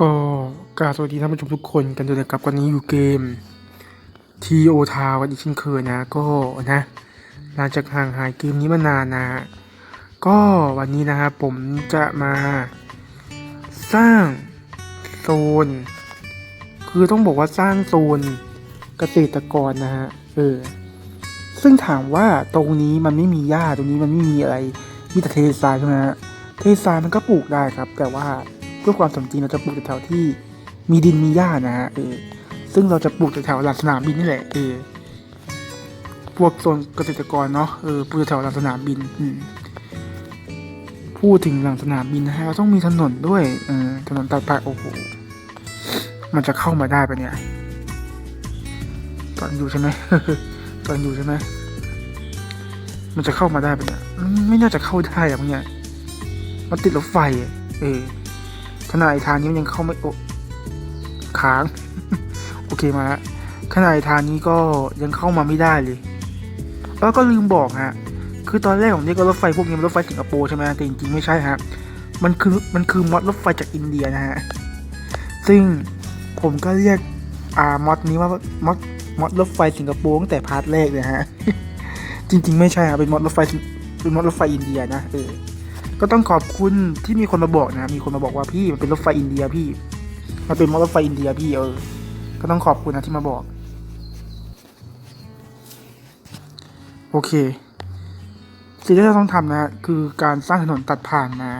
ก็กราบสวัสดีท่านผู้ชมทุกคนกันด้วยนะครับวันนี้อยู่เกม TO t o w กันอีกเช่นเคยนะ ก็นะหลังจากห่างหายเกมนี้มานานนะก็วันนี้นะครับผมจะมา สร้างโซน คือต้องบอกว่าสร้างโซนเกษตรกรนะฮะเออซึ่งถามว่าตรงนี้มันไม่มีหญ้าตรงนี้มันไม่มีอะไรมีแต่เททรายใช่ไหมฮะเททรายมันก็ปลูกได้ครับ แต่ว่า พื่อความสมจริงเราจะปลูกแถวที่มีดินมีหญ้านะฮะเออซึ่งเราจะปลูกแถวหลังสนามบินนี่แหละเออพวกโซนเกษตรกรเนาะเออปลูกแถวหลังสนามบินอืมพูดถึงหลังสนามบินนะฮะเราต้องมีถนนด้วยเออถนนตัดผ่านโอ้โหมันจะเข้ามาได้ปะเนี่ย ตอนอยู่ใช่ไหมตอนอยู่ใช่ไหมมันจะเข้ามาได้ปะเนี่ยไม่น่าจะเข้าได้อะมึงเนี่ยมันติดรถไฟเออ ขนาดไอ้ทางนี้มันยังเข้าไม่โอค้าง โอเคมาละขนาดไอ้ทางนี้ก็ยังเข้ามาไม่ได้เลย แล้วก็ลืมบอกฮะ คือตอนแรกผมเรียกว่ารถไฟพวกนี้มันรถไฟสิงคโปร์ใช่ไหมแต่จริงๆไม่ใช่ฮะ มันคือมันคือมอดรถไฟจากอินเดียนะฮะ ซึ่งผมก็เรียกอ่ามอดนี้ว่ามอดมอดรถไฟสิงคโปร์ตั้งแต่พาร์ทแรกเลยฮะ จริง ๆ ไม่ใช่ครับเป็นมอดรถไฟเป็นมอดรถไฟอินเดียนะเออ ก็ต้องขอบคุณที่มีคนมาบอกนะมีคนมาบอกว่าพี่มันเป็นรถไฟอินเดียพี่ มันเป็นมอดรถไฟอินเดียพี่เออ ก็ต้องขอบคุณนะที่มาบอก โอเค สิ่งที่เราต้องทำนะคือการสร้างถนนตัดผ่านมา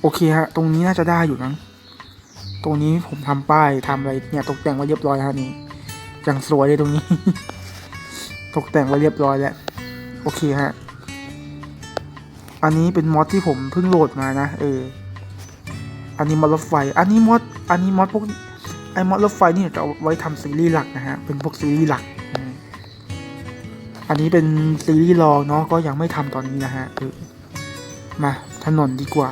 โอเคฮะ ตรงนี้น่าจะได้อยู่นะตรงนี้ผมทำป้ายทำอะไรเนี่ยตกแต่งไว้เรียบร้อยแล้วฮะนี่อย่างสวยเลยตรงนี้ ตกแต่งไว้เรียบร้อยแล้ว โอเคฮะ อันนี้เป็นมอดที่ผมเพิ่งโหลดมานะ เออ อันนี้มอดรถไฟ อันนี้มอด อันนี้มอดพวกไอ้มอดรถไฟนี่จะเอาไว้ทำซีรีส์หลักนะฮะ เป็นพวกซีรีส์หลัก อันนี้เป็นซีรีส์รองเนาะ ก็ยังไม่ทำตอนนี้นะฮะเออมาถนนดีกว่า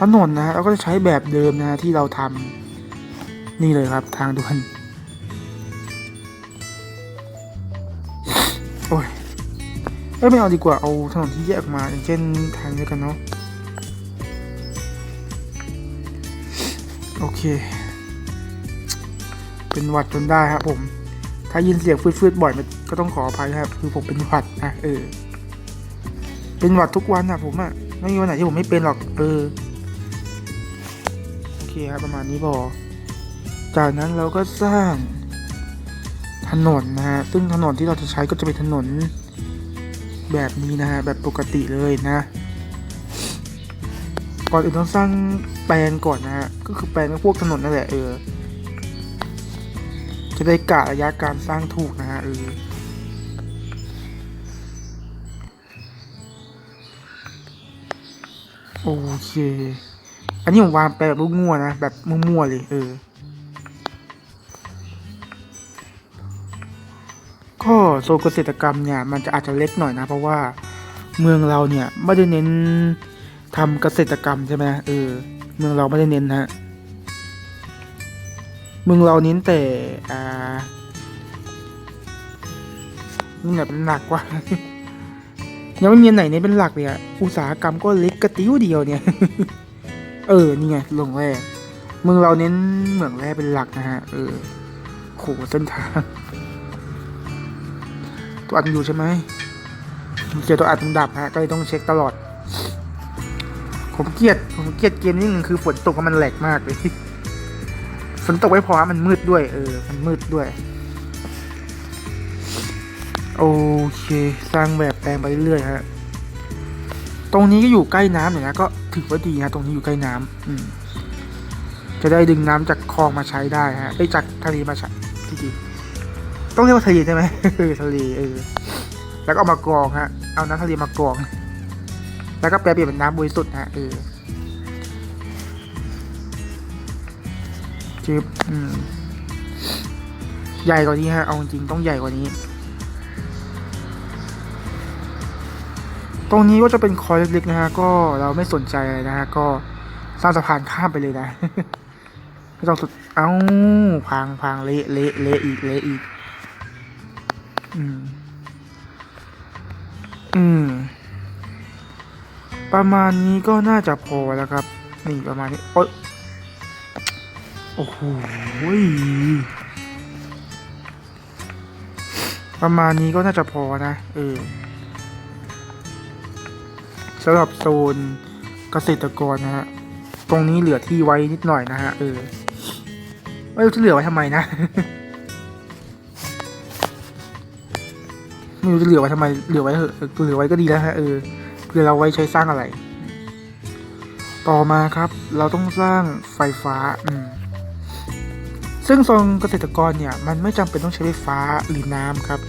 ถนนนะฮะเราก็จะใช้แบบเดิมนะฮะที่เราทำนี่เลยครับทางด่วน เอ้ยไม่เอาดีกว่าเอาถนนที่แยกออกมาอย่างเช่นทางนี้กันเนาะโอเค เป็นหวัดจนได้ครับผม ถ้ายินเสียงฟืดๆบ่อยมันก็ต้องขออภัยครับ คือผมเป็นหวัดนะเออ เป็นหวัดทุกวันนะผมอะไม่มีวันไหนที่ผมไม่เป็นหรอกเออโอเคครับประมาณนี้พอจากนั้นเราก็สร้างถนนนะฮะซึ่งถนนที่เราจะใช้ก็จะเป็นถนน แบบนี้นะฮะแบบปกติเลยนะ ก่อนอื่นต้องสร้างแปลนก่อนนะฮะก็คือแปลนพวกถนนนั่นแหละเออจะได้กะระยะการสร้างถูกนะฮะเออโอเค อันนี้ผมวางแปลแบบมั่วๆนะแบบมั่วๆเลยเออ ก็โซนเกษตรกรรมเนี่ยมันจะอาจจะเล็กหน่อยนะ เพราะว่าเมืองเราเนี่ยไม่ได้เน้นทำเกษตรกรรมใช่ไหมเออเมืองเราไม่ได้เน้นนะฮะเมืองเราเน้นแต่อ่านี่แหละเป็นหลักว่ายังไม่มีอันไหนเน้นเป็นหลักเลยอะอุตสาหกรรมก็เล็กกระติ้วเดียวเนี่ย เออนี่ไงลงแร่เมืองเราเน้นเหมืองแร่เป็นหลักนะฮะเออโหเส้นทาง ตัวอัดอยู่ใช่ไหมเจอตัวอัดมันดับฮะก็เลยต้องเช็คตลอด ผมเกลียดผมเกลียดเกมนี้หนึ่งคือฝนตกมันแหลกมากเลยฝนตกไม่พอมันมืดด้วย เออ มันมืดด้วย โอเค สร้างแบบแปลงไปเรื่อยๆฮะตรงนี้ก็อยู่ใกล้น้ำหน่อยนะก็ถือว่าดีนะตรงนี้อยู่ใกล้น้ำอืมจะได้ดึงน้ำจากคลองมาใช้ได้ฮะไอ้จากทะเลมาใช้ที่จริง ต้องเรียกว่าทะเลใช่ไหมเออทะเลเออแล้วก็เอามากรองฮะเอาน้ำทะเลมากรอง แล้วก็แปลเปลี่ยนเป็นน้ำบริสุทธิ์ฮะเออจึบอืมใหญ่กว่านี้ฮะเอาจริงต้องใหญ่กว่านี้ ตรงนี้ก็จะเป็นคอยเล็กๆนะฮะก็เราไม่สนใจนะฮะก็สร้างสะพานข้ามไปเลยนะไม่ต้องสุด เอ้าพังพังเละเละเละอีกเละอีก อืม อืม ประมาณนี้ก็น่าจะพอแล้วครับ นี่ประมาณนี้ โอ๊ยโอ้โหประมาณนี้ก็น่าจะพอนะ เออสำหรับโซนเกษตรกรนะฮะ ตรงนี้เหลือที่ไว้นิดหน่อยนะฮะ เออไม่รู้จะเหลือไว้ทำไมนะ ไม่รู้จะเหลือไว้ทำไมเหลือไว้เถอะเหลือไว้ก็ดีแล้วฮะเออเพื่อเราไว้ใช้สร้างอะไร ต่อมาครับ เราต้องสร้างไฟฟ้าอืมซึ่งโซนเกษตรกรเนี่ย มันไม่จำเป็นต้องใช้ไฟฟ้าหรือน้ำครับ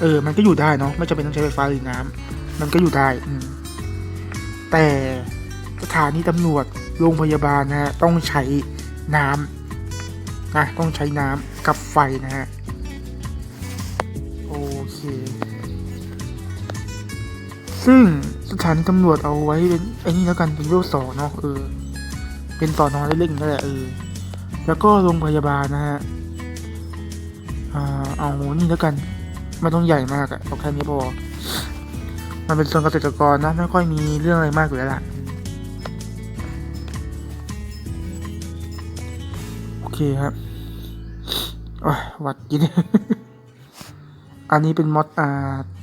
เออ มันก็อยู่ได้เนาะไม่จำเป็นต้องใช้ไฟฟ้าหรือน้ำมันก็อยู่ได้อืมแต่สถานีตำรวจโรงพยาบาลนะฮะต้องใช้น้ำนะต้องใช้น้ำกับไฟนะฮะ เค ซึ่งสถานีตำรวจเอาไว้เป็นไอ้นี่แล้วกันเป็นเวลสองเนาะเออ เป็นต่อนอนเล็กๆนั่นแหละเออ แล้วก็โรงพยาบาลนะฮะอ่าเอานี่แล้วกันไม่ต้องใหญ่มากอะเอาแค่นี้พอ มันเป็นส่วนเกษตรกรนะไม่ค่อยมีเรื่องอะไรมากอยู่แล้วล่ะโอเคครับวัดกิน อันนี้เป็นมอดอ่า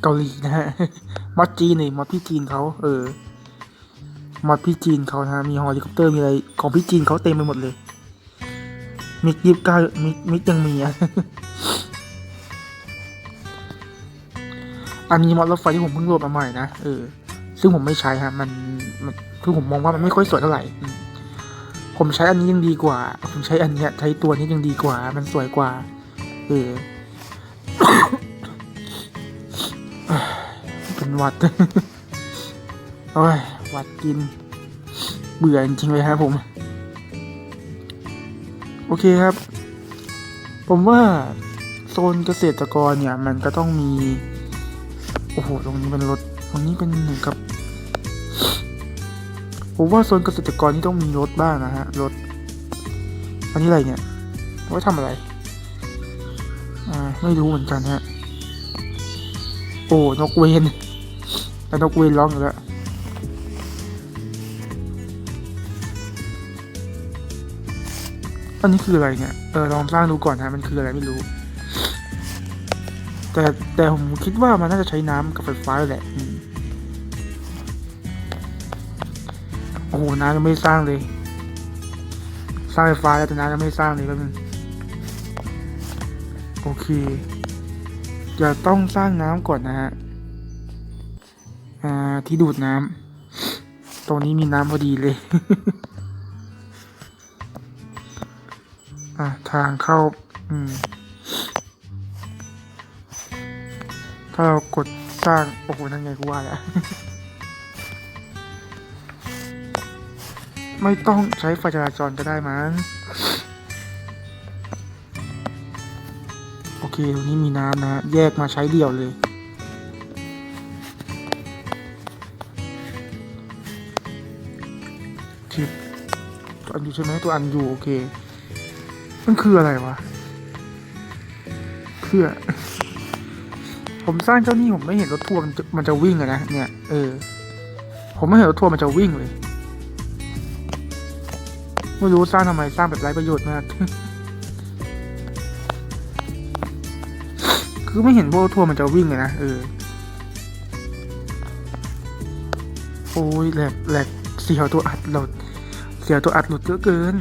เกาหลีนะฮะมอดจีนนี่มอดพี่จีนเขาเออมอดพี่จีนเขานะมีเฮลิคอปเตอร์มีอะไรของพี่จีนเขาเต็มไปหมดเลย มิกยิบก้ามิกมิกยังมีอะอันนี้มอดรถไฟที่ผมเพิ่งโหลดมาใหม่นะเออซึ่งผมไม่ใช้ฮะมันมันคือผมมองว่ามันไม่ค่อยสวยเท่าไหร่ผมใช้อันนี้ยังดีกว่า ผมใช้อันเนี้ยใช้ตัวนี้ยังดีกว่า มันสวยกว่า เออ เป็นวัด โอ้ยวัดกิน เบื่อจริงเลยครับผม โอเคครับ ผมว่าโซนเกษตรกรเนี่ย มันก็ต้องมี โอ้โห ตรงนี้เป็นรถ ตรงนี้เป็นเหมือนกับ ผมว่าโซนเกษตรกรนี่ต้องมีรถบ้างนะฮะ รถ อันนี้อะไรเนี่ยไว้ทำอะไร อ่า ไม่รู้เหมือนกันฮะ โอ้ นกเวน แต่นกเวนร้องอยู่แล้วอันนี้คืออะไรเนี่ย เออลองสร้างดูก่อนนะมันคืออะไรไม่รู้ แต่แต่ผมคิดว่ามันน่าจะใช้น้ำกับไฟฟ้าแหละโอ้โหน้ำยังไม่สร้างเลย สร้างไฟฟ้าแล้วแต่น้ำยังไม่สร้างเลยแป๊บนึงโอเคจะต้องสร้างน้ำก่อนนะฮะ อ่าที่ดูดน้ำตรงนี้มีน้ำพอดีเลย อะทางเข้า อืม ถ้าเรากดสร้าง โอ้โหนั่นไงกูว่าแล้วไม่ต้องใช้ไฟจราจรก็ได้มั้งโอเคตรงนี้มีน้ำนะ แยกมาใช้เดี่ยวเลย อันอยู่ใช่ไหมตัวอันอยู่โอเค มันคืออะไรวะเพื่อ ผมสร้างเจ้านี่ผมไม่เห็นรถทัวร์มันจะมันจะวิ่งอะนะเนี่ยเออ ผมไม่เห็นรถทัวร์มันจะวิ่งเลยไม่รู้สร้างทำไมสร้างแบบไร้ประโยชน์มาก คือไม่เห็นพวกรถทัวร์มันจะวิ่งเลยนะเออ โอ้ยแหลกแหลกเสียวตัวอัดหลุด เสียวตัวอัดหลุดเยอะเกิน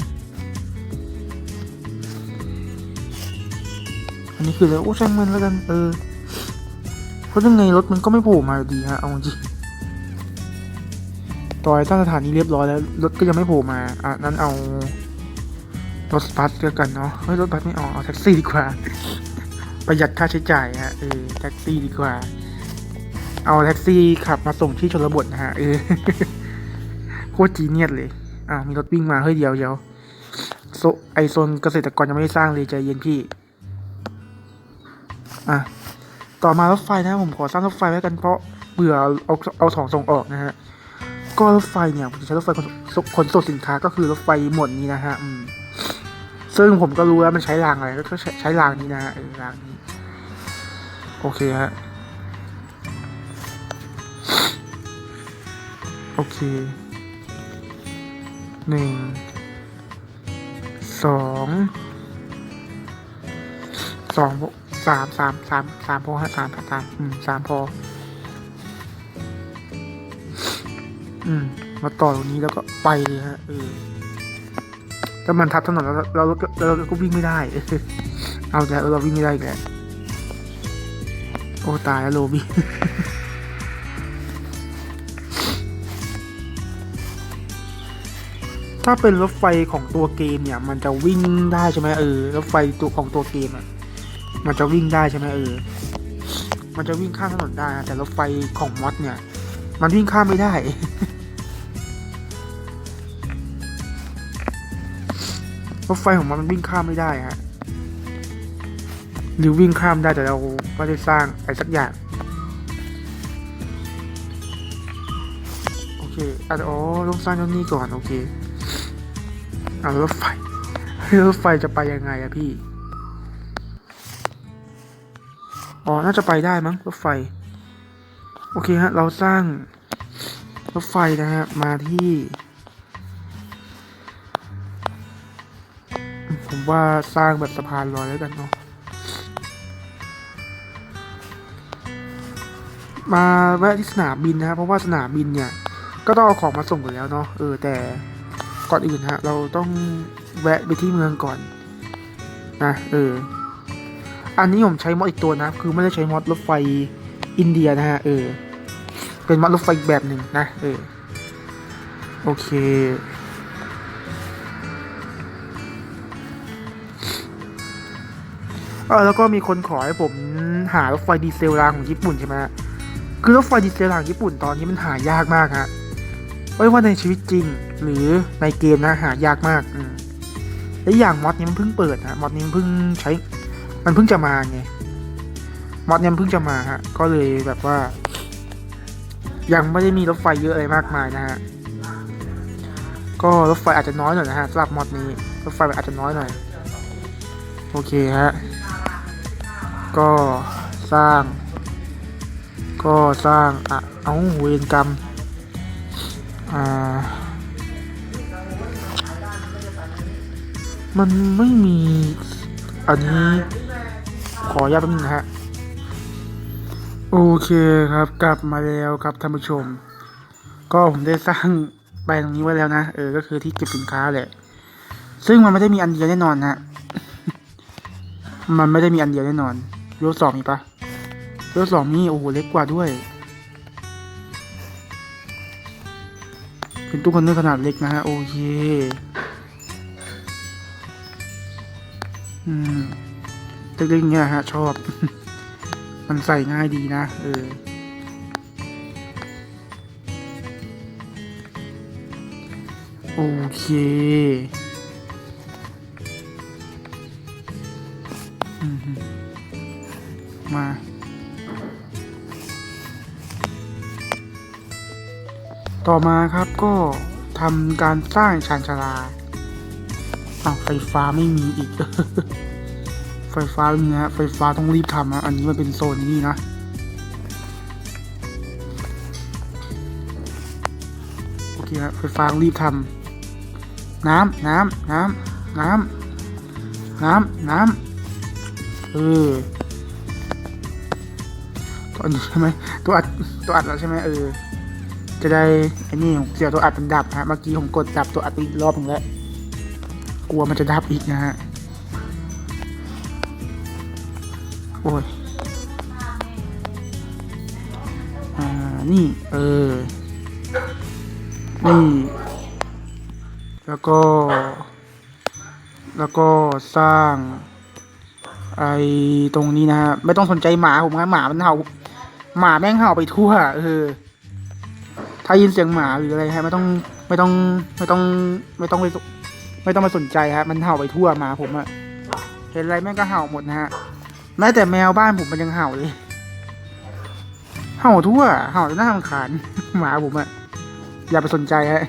อันนี้คืออะไรโอ้ช่างมันแล้วกัน เออ เพราะยังไงรถมันก็ไม่โผล่มาดีฮะ เอาจริงต่อยตั้งสถานีเรียบร้อยแล้ว รถก็ยังไม่โผล่มาอะนั้นเอารถบัสก็กันเนาะเฮ้ยรถบัสไม่เอาเอาแท็กซี่ดีกว่า ประหยัดค่าใช้จ่ายฮะเออแท็กซี่ดีกว่า เอาแท็กซี่ขับมาส่งที่ชนบทนะฮะเออโคตรจีเนียสเลย อ่ามีรถวิ่งมาเฮ้ยเดียวเดียวโซไอโซนเกษตรกรยังไม่ได้สร้างเลยใจเย็นพี่ อะ ต่อมารถไฟนะผมขอสร้างรถไฟไว้กันเพราะเบื่อเอาเอาเอาของส่งออกนะฮะ ก็รถไฟเนี่ยผมจะใช้รถไฟขนส่งส,สินค้าก็คือรถไฟหมวดนี้นะฮะอืมซึ่งผมก็รู้แล้วมันใช้รางอะไรก็ใช้ใช้รางนี้นะฮะรางนี้ โอเคฮะ โอเค หนึ่งสองสองสามสามสามสามพอฮะสามสามอืมสามพอ อืมมาต่อตรงนี้แล้วก็ไปเลยฮะเออถ้ามันทับถนนแล้วเราเราเราก็วิ่งไม่ได้ เอาแต่เราวิ่งไม่ได้อีกแหละโอ้ตายแล้วโรบี้ ถ้าเป็นรถไฟของตัวเกมเนี่ย มันจะวิ่งได้ใช่ไหมเออรถไฟตัวของตัวเกมอะมันจะวิ่งได้ใช่ไหมเออมันจะวิ่งข้ามถนนได้แต่รถไฟของมอสเนี่ย มันวิ่งข้ามไม่ได้รถไฟของมันมันวิ่งข้ามไม่ได้ฮะหรือวิ่งข้ามได้แต่เราไม่ได้สร้างอะไรสักอย่างโอเคอะอ๋อต้องสร้างเจ้านี่ก่อนโอเค อะรถไฟรถไฟจะไปยังไงอะพี่ อ๋อ น่าจะไปได้มั้งรถไฟ โอเคฮะ เราสร้างรถไฟนะฮะ มาที่ ผมว่าสร้างแบบสะพานลอยแล้วกันเนาะ มาแวะที่สนามบินนะฮะ เพราะว่าสนามบินเนี่ย ก็ต้องเอาของมาส่งกันแล้วเนาะ เออแต่ ก่อนอื่นฮะ เราต้องแวะไปที่เมืองก่อนนะเออ อันนี้ผมใช้มอดอีกตัวนะ คือไม่ได้ใช้มอดรถไฟอินเดียนะฮะ เออ เป็นมอดรถไฟแบบหนึ่งนะ เออ โอเค เออแล้วก็มีคนขอให้ผมหารถไฟดีเซลรางของญี่ปุ่นใช่ไหมคือรถไฟดีเซลรางญี่ปุ่นตอนนี้มันหายากมากฮะไม่ว่าในชีวิตจริง หรือในเกมนะหายากมากอืมและอย่างมอดนี้มันเพิ่งเปิดฮะมอดนี้มันเพิ่งใช้ มันเพิ่งจะมาไงมอดนี่ยมันเพิ่งจะมาฮะก็เลยแบบว่า ยังไม่ได้มีรถไฟเยอะอะไรมากมายนะฮะก็รถไฟอาจจะน้อยหน่อยนะฮะสำหรับมอดนี้รถไฟอาจจะน้อยหน่อยโอเคฮะก็สร้าง ก็สร้างอะเอาเวรกรรมอ่า มันไม่มี อันนี้ ขออนุญาตแป๊บนึงนะฮะ โอเคครับ กลับมาแล้วครับท่านผู้ชม ก็ผมได้สร้างแปลงตรงนี้ไว้แล้วนะ เออ ก็คือที่เก็บสินค้าแหละ ซึ่งมันไม่ได้มีอันเดียวแน่นอนนะมันไม่ได้มีอันเดียวแน่นอนยศสองมีปะยศสองมีโอ้โหเล็กกว่าด้วยเป็นตู้คอนเทนเนอร์ขนาดเล็กนะฮะ โอเค เล็กๆเงี้ยฮะชอบ มันใส่ง่ายดีนะ เออโอเคมฮึมา ต่อมาครับก็ทำการสร้างชานชาลา อ้าวไฟฟ้าไม่มีอีก ไฟฟ้าไม่มีนะไฟฟ้าต้องรีบทำนะอันนี้มันเป็นโซนนี้นะโอเคครับไฟฟ้าต้องรีบทำน้ำน้ำน้ำน้ำน้ำน้ำเออตัวอันนี้ใช่ไหมตัวอัดตัวอัดแล้วใช่ไหมเออจะได้ไอ้นี่ผมเสียตัวอัดมันดับฮะเมื่อกี้ผมกดดับตัวอัดไปอีกรอบหนึงแล้ว กลัวมันจะดับอีกนะฮะ โอ้ย อ่า นี่ เออ นี่ แล้วก็ แล้วก็สร้าง ไอ้ตรงนี้นะฮะ ไม่ต้องสนใจหมาผมนะหมามันเห่า หมาแม่งเห่าไปทั่ว เออ ถ้ายินเสียงหมาหรืออะไรฮะไม่ต้อง ไม่ต้อง ไม่ต้อง ไม่ต้องไป ไม่ต้องมาสนใจฮะมันเห่าไปทั่วมาผมอะเห็นอะไรแม่งก็เห่าหมดนะฮะแม้แต่แมวบ้านผมมันยังเห่าเลยเห่าทั่วเห่าจนน่ารำคาญหมาผมอะอย่าไปสนใจฮะ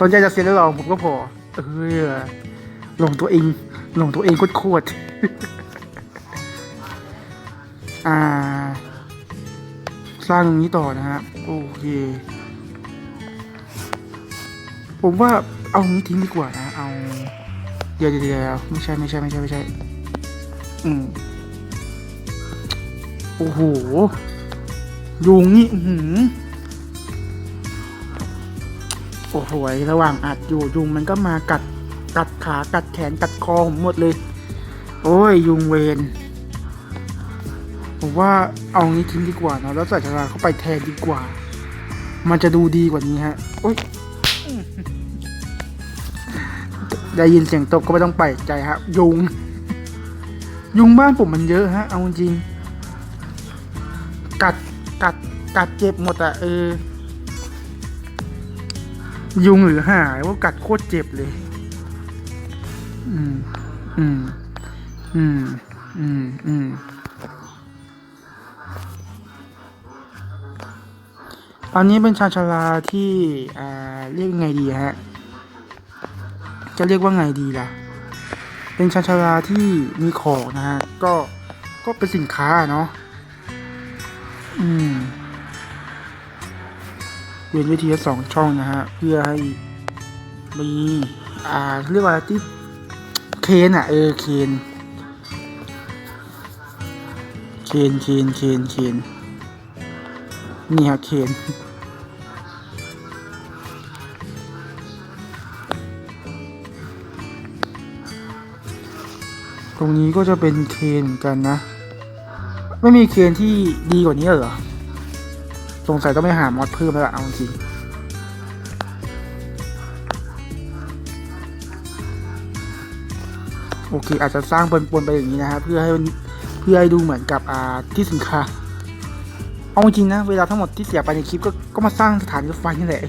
สนใจจะเสียแล้วลองผมก็พอเออหลงตัวเองหลงตัวเองโคตรอ่า สร้างตรงนี้ต่อนะฮะโอเค ผมว่า เอางี้ทิ้งดีกว่านะ เอา เดี๋ยวเดี๋ยวไม่ใช่ไม่ใช่ไม่ใช่ไม่ใช่ อืมโอ้โหยุงนี่อื้อหือโอ้โหระหว่างอัดอยู่ยุงมันก็มากัด กัดขากัดแขนกัดคอผมหมดเลย โอ้ยยุงเวนผมว่าเอางี้ทิ้งดีกว่าเนะแล้วใส่ชาราเข้าไปแทนดีกว่า มันจะดูดีกว่านี้ฮะโอ้ย ได้ยินเสียงตบก็ไม่ต้องไปลกใจฮะยุง ยุงบ้านผมมันเยอะฮะ เอาจริง กัดกัดกัดเจ็บหมดอะเออ ยุงหรือหายว่ากัดโคตรเจ็บเลย อืม อืม อืม อืม อืมอันนี้เป็นชาชาลาที่อ่าเรียกไงดีฮะ จะเรียกว่าไงดีล่ะ เป็นชาญชาลาที่มีของนะฮะ ก็ก็เป็นสินค้าเนาะ อืมเวียนวิธีสองช่องนะฮะ เพื่อให้มีอ่าเรียกว่าที่เคนอะ เออเคนเคนเคนเคนเคนนี่ฮะเคน ตรงนี้ก็จะเป็นเคนเหมือนกันนะ ไม่มีเคนที่ดีกว่านี้เหรอ สงสัยต้องไปหามอดเพิ่มแล้วล่ะเอาจริงโอเค อาจจะสร้างปนๆไปอย่างนี้นะฮะเพื่อให้เพื่อให้ดูเหมือนกับอ่าที่สินค้า เอาจริงนะ เวลาทั้งหมดที่เสียไปในคลิปก็ก็มาสร้างสถานรถไฟนี่แหละ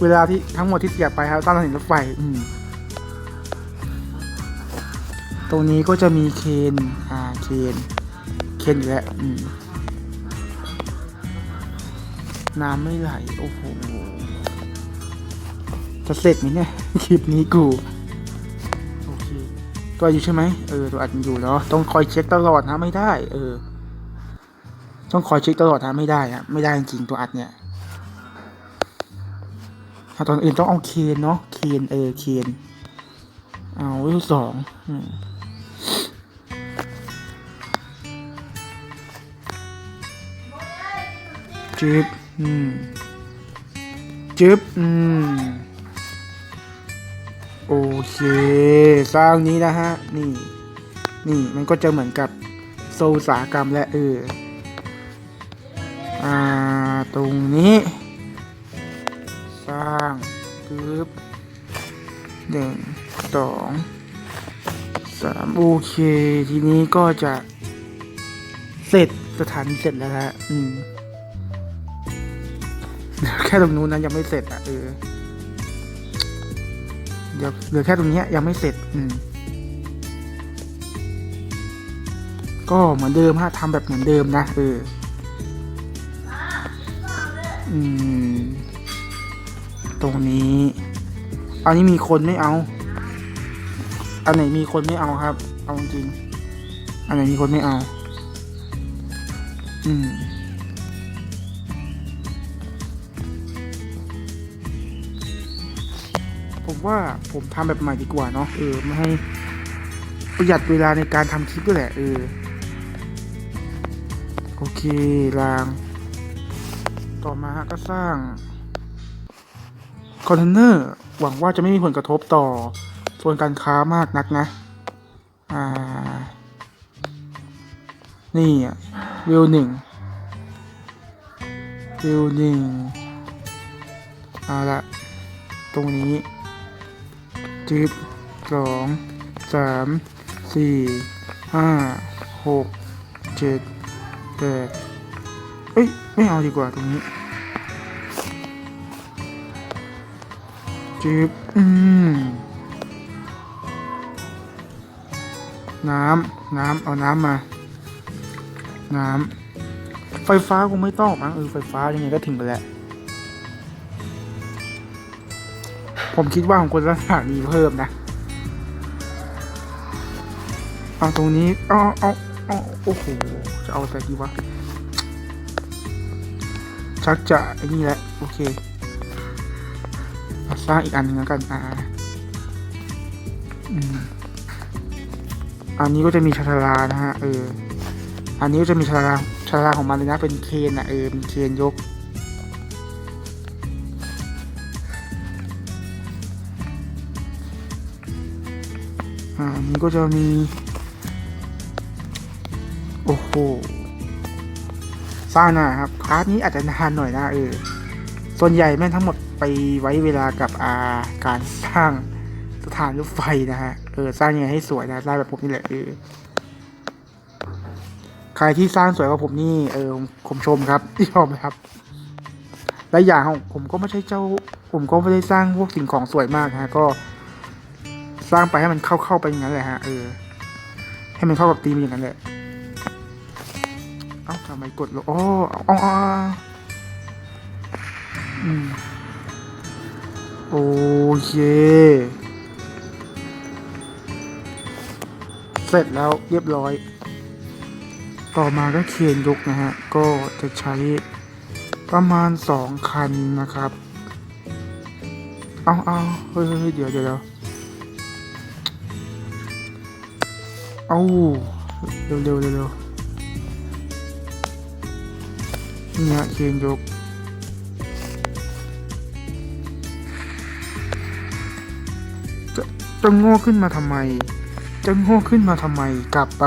เวลาที่ทั้งหมดที่เสียไปครับสร้างสถานรถไฟ อืม รงนี้ก็จะมีเคนอ่าเคนเคนอยู่แล้วน้ำไม่ไหลโอ้โหจะเสร็จไหมเนี่ยคลิปนี้กูโอเคตัวอยู่ใช่ไหมเออตัวอัดอยู่แล้วต้องคอยเช็คตลอดนะไม่ได้ เออ ต้องคอยเช็คตลอดนะไม่ได้อะไม่ได้จริงๆตัวอัดเนี่ยถ้าตอนอื่นต้องเอาเคนเนาะเคนเออเคนเอาไว้สองอืม จึ๊บอืมจึ๊บอืมโอเคสร้างนี้นะฮะ นี่ นี่มันก็จะเหมือนกับโซลสากรรมและเออ อ่า ตรงนี้ สร้างจึ๊บหนึ่งสองสามโอเค ทีนี้ก็จะเสร็จสถานีเสร็จแล้วฮะ อืม ค่ตรงนู้นนะยังไม่เสร็จอะเออเดี๋ยวเหลือแค่ตรงเนี้ยยังไม่เสร็จ อืม ก็เหมือนเดิมฮะทำแบบเหมือนเดิมนะเอออืม ตรงนี้ อันนี้มีคนไม่เอา อันไหนมีคนไม่เอาครับ เอาจริง อันไหนมีคนไม่เอา อืม ว่าผมทำแบบใหม่ดีกว่าเนาะเออไม่ให้ประหยัดเวลาในการทำคลิปด้วยแหละเออโอเคราง ต่อมาฮะก็สร้างคอนเทนเนอร์หวังว่าจะไม่มีผลกระทบต่อส่วนการค้ามากนักนะอ่านี่อะวิวหนึ่งวิวหนึ่งเอาละตรงนี้ จึบสองสามสี่ห้าหกเจ็ดแปดเอ้ย ไม่เอาดีกว่าตรงนี้จึบอืมน้ำ น้ำ เอาน้ำมา น้ำ ไฟฟ้าคงไม่ต้องมั้งเออไฟฟ้ายังไงก็ถึงไปแล้ว ผมคิดว่าผมควรจะสถานีเพิ่มนะ เอาตรงนี้เอาเอาเอาโอ้โห จะเอาแต่ดีวะ ชักจะไอ้นี่แหละ โอเคเราสร้างอีกอันหนึงแล้วกัน อ่าอันนี้ก็จะมีชาลานะฮะ เออ อันนี้ก็จะมีชาลาชาลาของมันเลยนะ เป็นเคนอะ เออ เป็นเคนยก อ่าอันก็จะมี โอ้โหสร้างนะครับพาร์ทนี้อาจจะนานหน่อยนะเออส่วนใหญ่แม่งทั้งหมดไปไว้เวลากับอาการสร้างสถานรถไฟนะฮะเออสร้างยังไงให้สวยนะสร้างแบบผมนี่แหละเออใครที่สร้างสวยกว่าผมนี่เออผมชมครับยอมครับและอย่างของผมก็ไม่ใช่เจ้า ผมก็ไม่ได้สร้างพวกสิ่งของสวยมากนะฮะก็ สร้างไปให้มันเข้าเข้าไปอย่างนั้นแหละฮะเออให้มันเข้ากับธีมอย่างนั้นแหละเอ้าทำไมกดลงอ๋ออ๋ออ๋ออืมโอเค เสร็จแล้วเรียบร้อย ต่อมาก็เคนยกนะฮะ ก็จะใช้ประมาณสองคันนะครับ เอาเอาเฮ้ยเฮ้ยเฮ้ยเดี๋ยวเดี๋ยว เอาเร็วเร็วเร็วเร็วนี่ฮะเคนยกจะจะง่ขึ้นมาทำไม จะง่ขึ้นมาทำไม กลับไป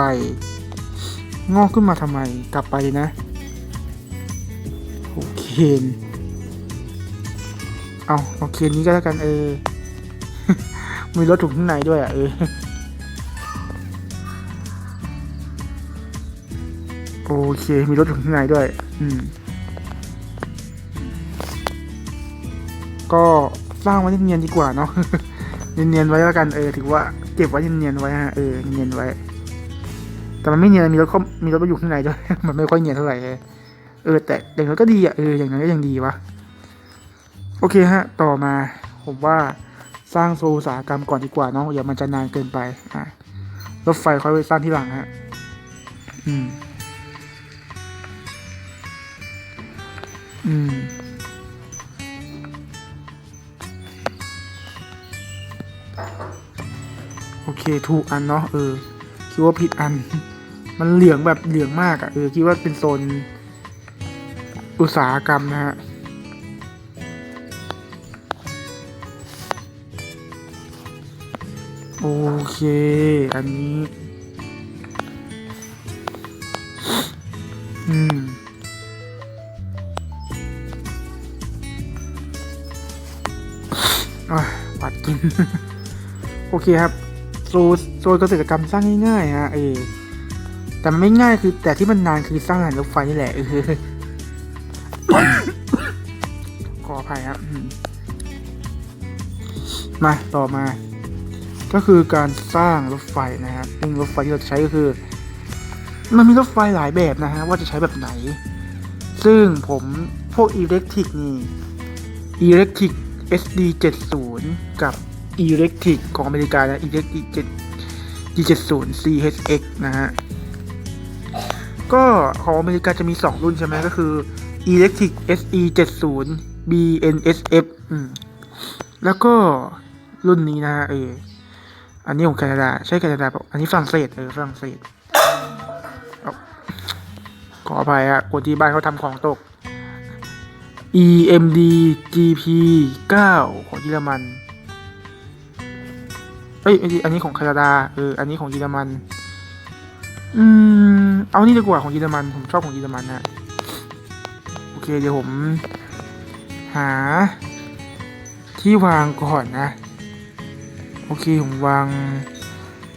ง่ขึ้นมาทำไม กลับไปนะโอเคนเอาเอาเคนนี้ก็แล้วกันเออมีรถถุงข้างในด้วยอะเออ เค มีรถถุงข้างในด้วย อืม ก็สร้างไว้เนียนๆดีกว่าเนาะเนียนๆไว้แล้วกันเออถือว่าเก็บไว้เนียนๆไว้ฮะเออเนียนๆไว้ แต่มันไม่เนียนมีรถเข้ามีรถมาอยู่ข้างในด้วยมันไม่ค่อยเนียนเท่าไหร่เออแต่อย่างน้อยก็ดีอะเอออย่างนั้นก็ยังดีวะโอเคฮะ ต่อมาผมว่าสร้างโซลอุตสาหกรรมก่อนดีกว่าเนาะอย่ามันจะนานเกินไปอะรถไฟค่อยไปสร้างที่หลังฮะ อืม อืม โอเคถูกอันเนาะเออ คิดว่าผิดอัน มันเหลืองแบบเหลืองมากอะ่ะเออคิดว่าเป็นโซน อุตสาหกรรมนะฮะโอเค อันนี้ อืม เคครับโซนโซนเกษตรกรรมสร้างง่ายๆฮะเออแต่ไม่ง่ายคือแต่ที่มันนานคือสร้างหานรถไฟนี่แหละเออขออภัยครับมาต่อมา ก็คือการสร้างรถไฟนะครับซึ่งรถไฟที่เราจะใช้ก็คือ มันมีรถไฟหลายแบบนะฮะว่าจะใช้แบบไหน ซึ่งผมพวกอิเล็กทริกนี่ Electric SD 70กับ Electric ของอเมริกานะ Electric 7 70 CHX นะฮะ ก็ของอเมริกาจะมี 2 รุ่นใช่ไหมก็คือ Electric SE 70 BNSF อืมแล้วก็รุ่นนี้นะฮะเอออันนี้ของแคนาดา ใช่แคนาดาเปล่าอันนี้ฝรั่งเศสเออฝรั่งเศสขออภัยฮะคนที่บ้านเขาทำของตก EMD GP 9 ของเยอรมัน อ้ยอันนี้อันนี้ของแคนาดาเอออันนี้ของเยอรมัน อืมเอานี่ดีกว่าของเยอรมัน ผมชอบของเยอรมันนะโอเคเดี๋ยวผม หา ที่วางก่อนนะ โอเคผมวาง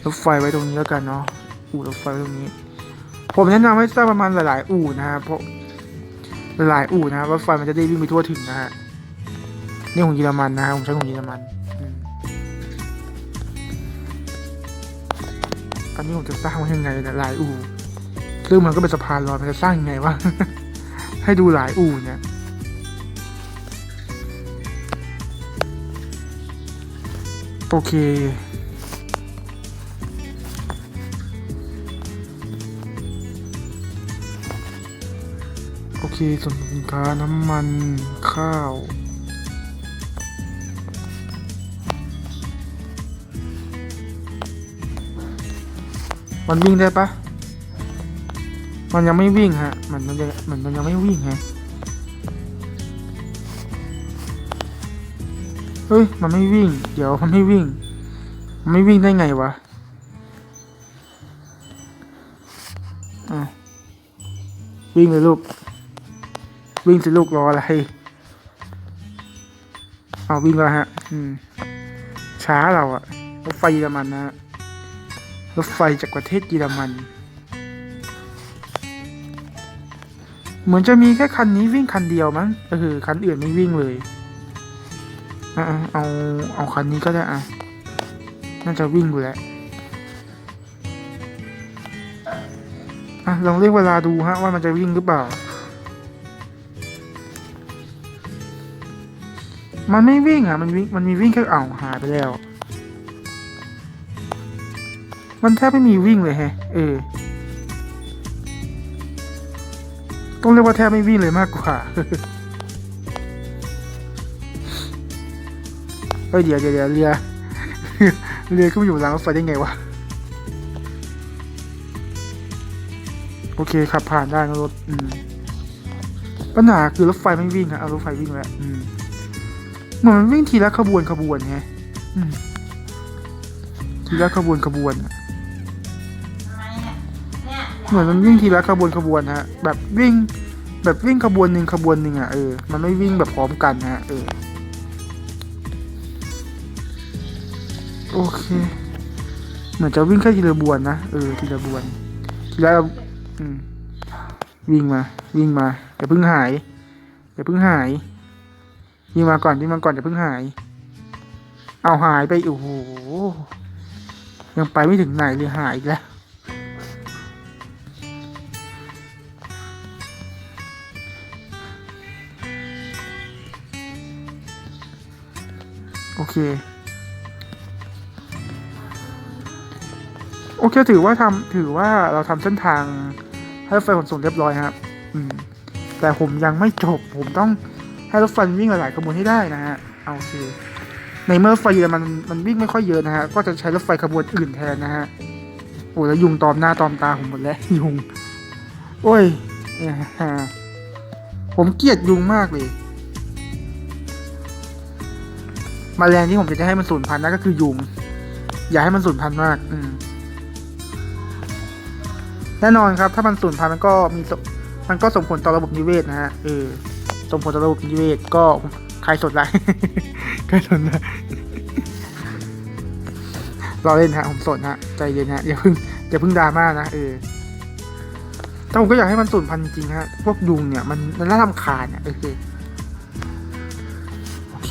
รถไฟไว้ตรงนี้แล้วกันเนาะอู่รถไฟไว้ตรงนี้ ผมแนะนำให้สร้างประมาณหลาย ๆ อู่นะครับเพราะหลายอู่นะครับรถไฟมันจะได้วิ่งไปทั่วถึงนะฮะนี่ของเยอรมันนะฮะผมใช้ของเยอรมัน อืมอันนี้ผมจะสร้างไว้ยังไงนะหลายอู่ซึ่งมันก็เป็นสะพานลอยมันจะสร้างยังไงวะ ให้ดูหลายอู่เนี่ยโอเค โอเคส่วนสินค้าน้ำมันข้าว มันวิ่งได้ปะมันยังไม่วิ่งฮะ มันมันยังมันมันยังไม่วิ่งฮะ เฮ้ย มันไม่วิ่ง เดี๋ยวมันไม่วิ่ง มันไม่วิ่งได้ไงวะอะวิ่งเลยลูก วิ่งสิลูกรออะไรเอาวิ่งแล้วฮะ อืม ช้าเราอะรถไฟเยอรมันนะฮะ รถไฟจากประเทศเยอรมัน เหมือนจะมีแค่คันนี้วิ่งคันเดียวมั้งเออคันอื่นไม่วิ่งเลยอะเอาเอาคันนี้ก็ได้อะน่าจะวิ่งอยู่แหละอะลองเรียกเวลาดูฮะว่ามันจะวิ่งหรือเปล่า มันไม่วิ่งอะมันวิ่งมันมีวิ่งแค่เอาวหายไปแล้ว มันแทบไม่มีวิ่งเลยแฮะ เออ ต้องเรียกว่าแทบไม่วิ่งเลยมากกว่า เฮ้ยเดี๋ยวเดี๋ยวเดี๋ยวเรือเรือขึ้นมาอยู่รางรถไฟได้ไงวะ โอเคขับผ่านได้นะรถ อืม ปัญหาคือรถไฟไม่วิ่งอะเอารถไฟวิ่งแล้ว อืมเหมือนมันวิ่งทีละขบวนขบวนไงอืมทีละขบวนขบวนอะ เหมือนมันวิ่งทีละขบวนขบวนฮะแบบวิ่ง แบบวิ่งขบวนหนึ่งขบวนหนึ่งอะเออมันไม่วิ่งแบบพร้อมกันฮะเออโอเค เหมือนจะวิ่งแค่ทีละบวนนะเออทีละบวนทีละอืมวิ่งมา วิ่งมาอย่าเพิ่งหายอย่าเพิ่งหายวิ่งมาก่อนวิ่งมาก่อนอย่าเพิ่งหาย เอาหายไปโอ้โหยังไปไม่ถึงไหนเลยหายอีกแล้ว เค โอเคถือว่าทำถือว่าเราทำเส้นทางให้รถไฟขนส่งเรียบร้อยครับ อืม แต่ผมยังไม่จบ ผมต้องให้รถไฟวิ่งหลายๆขบวนให้ได้นะฮะเอาโอเค ในเมื่อรถไฟเยอรมันมันวิ่งไม่ค่อยเยอะนะฮะ ก็จะใช้รถไฟขบวนอื่นแทนนะฮะ โอ้แล้วยุงตอมหน้าตอมตาผมหมดแล้วยุง โอ้ยเนี่ยผมเกลียดยุงมากเลย มาแมลงที่ผมจะให้มันสูญพันธุ์นั่นก็คือยุง อย่าให้มันสูญพันธุ์มาก อืมแน่นอนครับ ถ้ามันสูญพันธุ์มันก็มีมันก็ส่งผลต่อระบบนิเวศนะฮะเออส่งผลต่อระบบนิเวศก็ใครสนไรใครสนไรเราเล่นฮะผมสนฮะใจเย็นฮะอย่าเพิ่งอย่าเพิ่งดราม่านะเออแต่ผมก็อยากให้มันสูญพันธุ์จริงฮะพวกยุงเนี่ยมันมันน่ารำคาญอะโอเคโอเค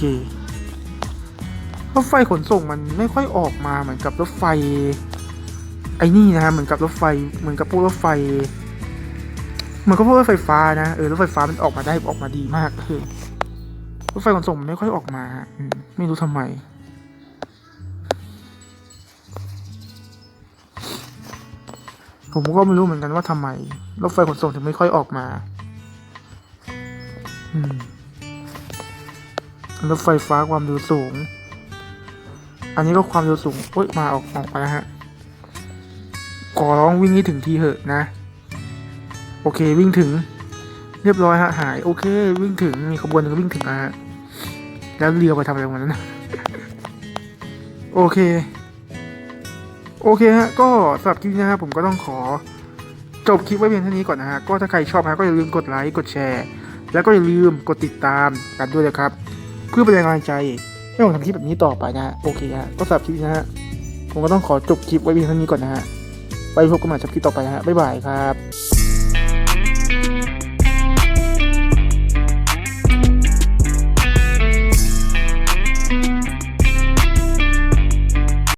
ถไฟขนส่งมันไม่ค่อยออกมาเหมือนกับรถไฟ ไอ้นี่นะฮะเหมือนกับรถไฟเหมือนกับพวกรถไฟเหมือนกับพวกรถไฟฟ้านะเออรถไฟฟ้ามันออกมาได้ออกมาดีมากคือรถไฟขนส่งมันไม่ค่อยออกมาไม่รู้ทำไมผมก็ไม่รู้เหมือนกันว่าทำไมรถไฟขนส่งถึงไม่ค่อยออกมา อืมรถไฟฟ้าความเร็วสูง อันนี้ก็ความเร็วสูงโอ้ยมาออกออกไปแล้วฮะขอร้องวิ่งให้ถึงที่เหอะนะ โอเควิ่งถึง เรียบร้อยฮะหาย โอเค วิ่งถึงมีขบวนหนึงวิ่งถึงนะฮะแล้วเรือไปทำอะไรตรงนั้นนะโอเค โอเคฮะ ก็สำหรับคลิปนี้นะครับผมก็ต้องขอจบคลิปไว้เพียงเท่านี้ก่อนนะฮะ ก็ถ้าใครชอบนะก็อย่าลืมกดไลค์กดแชร์ แล้วก็อย่าลืมกดติดตามกันด้วยนะครับ เพื่อเป็นแรงกำลังใจ ให้ผมทำคลิปแบบนี้ต่อไปนะฮะโอเคฮะก็สำหรับคลิปนี้นะฮะผมก็ต้องขอจบคลิปไว้เพียงเท่านี้ก่อนนะฮะไปพบกันใหม่สับคลิปต่อไปนะฮะบ๊ายบายครับ